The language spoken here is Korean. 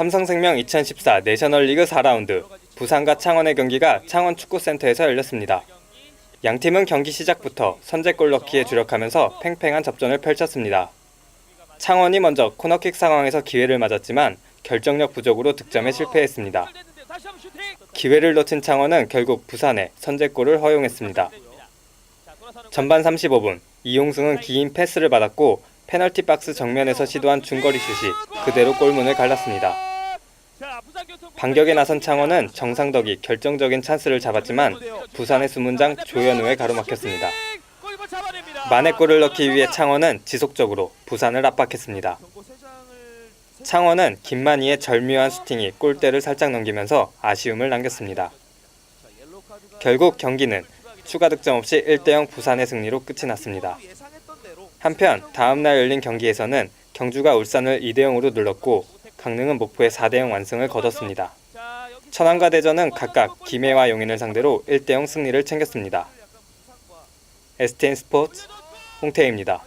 삼성생명 2014 내셔널리그 4라운드 부산과 창원의 경기가 창원 축구센터에서 열렸습니다. 양 팀은 경기 시작부터 선제골 넣기에 주력하면서 팽팽한 접전을 펼쳤습니다. 창원이 먼저 코너킥 상황에서 기회를 맞았지만 결정력 부족으로 득점에 실패했습니다. 기회를 놓친 창원은 결국 부산에 선제골을 허용했습니다. 전반 35분 이용승은 긴 패스를 받았고 페널티 박스 정면에서 시도한 중거리 슛이 그대로 골문을 갈랐습니다. 반격에 나선 창원은 정상덕이 결정적인 찬스를 잡았지만 부산의 수문장 조현우에 가로막혔습니다. 만회골을 넣기 위해 창원은 지속적으로 부산을 압박했습니다. 창원은 김만희의 절묘한 슈팅이 골대를 살짝 넘기면서 아쉬움을 남겼습니다. 결국 경기는 추가 득점 없이 1대0 부산의 승리로 끝이 났습니다. 한편 다음 날 열린 경기에서는 경주가 울산을 2대0으로 눌렀고 강릉은 목포의 4대형 완승을 거뒀습니다. 천안과 대전은 각각 김해와 용인을 상대로 1대0 승리를 챙겼습니다. STN 스포츠 홍태입니다.